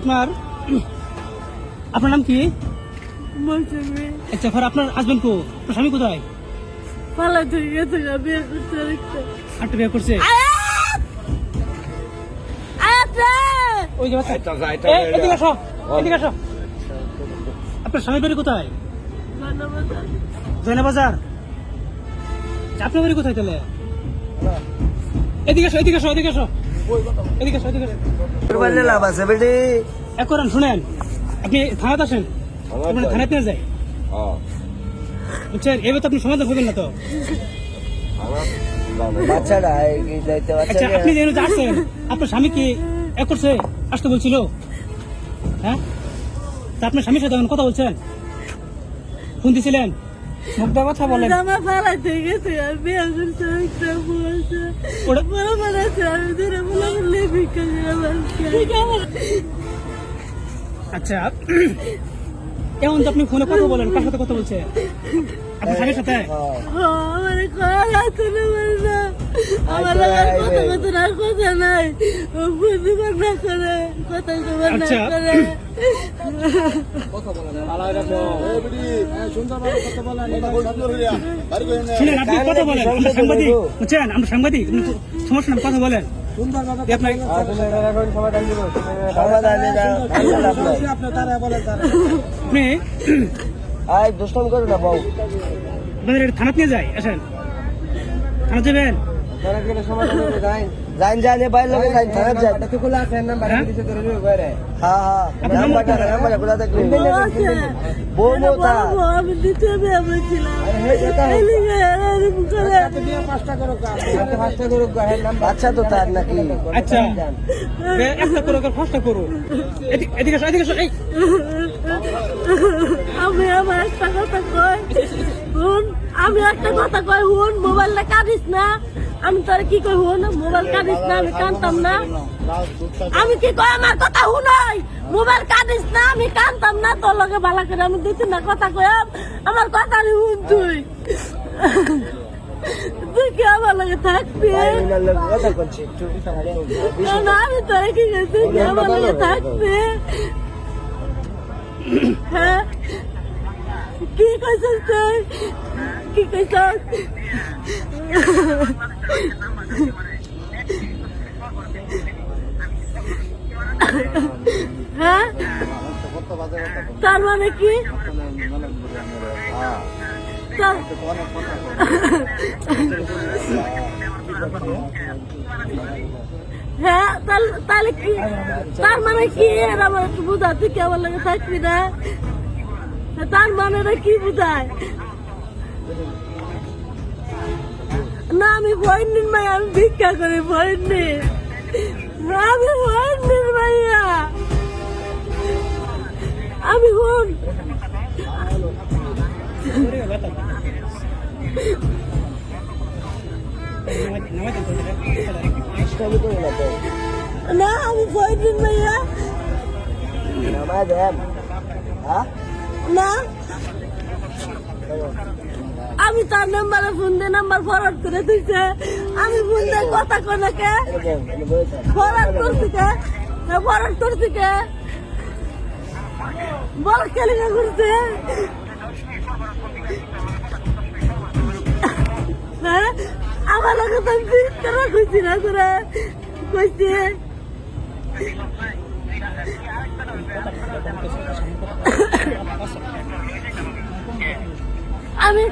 আপনার আপনার নাম কি? আচ্ছা ফর আপনার হাজবেন্ড কো? আপনার স্বামী কোথায়? পালা থেকে গেছে বিয়ে আটটা বিয়ে করছে। ওই যে আইতা এই, যা। এদিকে আসো এদিকে আসো। আপনার স্বামীর বাড়ি কোথায়? জয়না বাজার? আচ্ছা, আপনার বাড়ি কোথায় তাহলে? এদিকে আসো এদিকে আসো এদিকে আসো। এদিকে আসো এদিকে আসো। বললে লাভ আছে বেটি। এক করেন শুনেন আপনি থানাতে আসেন আপনার থানাতে নিয়ে যায় হ্যাঁ, বুঝছেন এবার তো আপনি সমাধান হবেন না তো? বাচ্চাটা আচ্ছা আপনি যেন আসছেন আপনার স্বামী কি এক করছে আসতে বলছিল? হ্যাঁ? তা আপনার স্বামীর সাথে এখন কথা বলছেন? ফোন দিছিলেন? কথা বলেন। গেছে বিয়ে করতে একটা বলছে আমি আচ্ছা। এখন তো আপনি ফোনে কথা বলেন কার সাথে কথা বলছেন আপনার স্বামীর সাথে? আমার কল আছে না না আমার লাগার কথা কথা না কথা নাই। না করে কথা জমা না আচ্ছা। করে। শুনেন আপনি কথা বলেন আমরা সাংবাদিক। বুঝছেন? আমরা সাংবাদিক সমস্যা কথা বলেন। আপনি আই দুষ্টম করো না বউ আপনাদের এটা থানাতে নিয়ে যায় আসেন থানা যাবেন জানে বাইরে লোকে জান থানা যান হ্যাঁ? হ্যাঁ হ্যাঁ আপনার নাম্বার টাকা নাম্বার খোলা থাকলে। বউ আছে বউ মোতা বড় বউ আমি দ্বিতীয় বিয়ে বলছিলাম এলিগে আর করে বাচ্চা তো তার নাকি। আচ্ছা। একটা করো ফার্স্টটা করো। এদিকে এদিকে এই। আমি আমার একটা কথা কই হুন আমি একটা কথা কই হুন মোবাইলটা কাটিস না। আমি তোর কি কই হুন মোবাইল কাটিস না আমি কানতাম না। আমি কি কই আমার কথা হুনই মোবাইল কাটিস না আমি কানতাম না তোর লগে ভালো করে আমি দুই তিনটা কথা কইম আমার কথা নি হুন তুই। তুই কি আমার লগে থাকবি? না আমি তোর কি কই, তুই কি আমার লগে থাকবি? হ্যাঁ? কি কইছিস তুই? কি কইছিস? হ্যাঁ? তার মানে কি? হ্যাঁ তাহলে কি? তার মানে কি? এর আমার একটু বুঝা তুই কি আমার লাগে থাকবি না? তার মানে কি বুঝায়? না আমি নিন ভাই আমি ভিক্ষা করি নিন আমি নিন ভাইয়া। আমি হন না না আমি নিন ভাইয়া। হ্যাঁ? না। আমি তার নাম্বারে ফোন দিয়ে নাম্বার ফরওয়ার্ড করে দিছে। আমি ফোন দিয়ে কথা কোনাকে ফরওয়ার্ড করছি কে? ফরওয়ার্ড করছি কে? বল কেলিকা করছে আমার লগে তো বিট করা না করে কইছে। আমি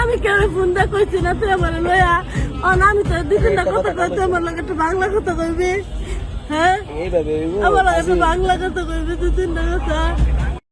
আমি কেউ ফোন দা কইছি না তুই আমার লয়া অন আমি তো দুই তিনটা কথা কই তুই আমার লগে একটু বাংলা কথা কইবি? হ্যাঁ? আমার লগে একটু বাংলা কথা কইবি দুই তিনটা কথা।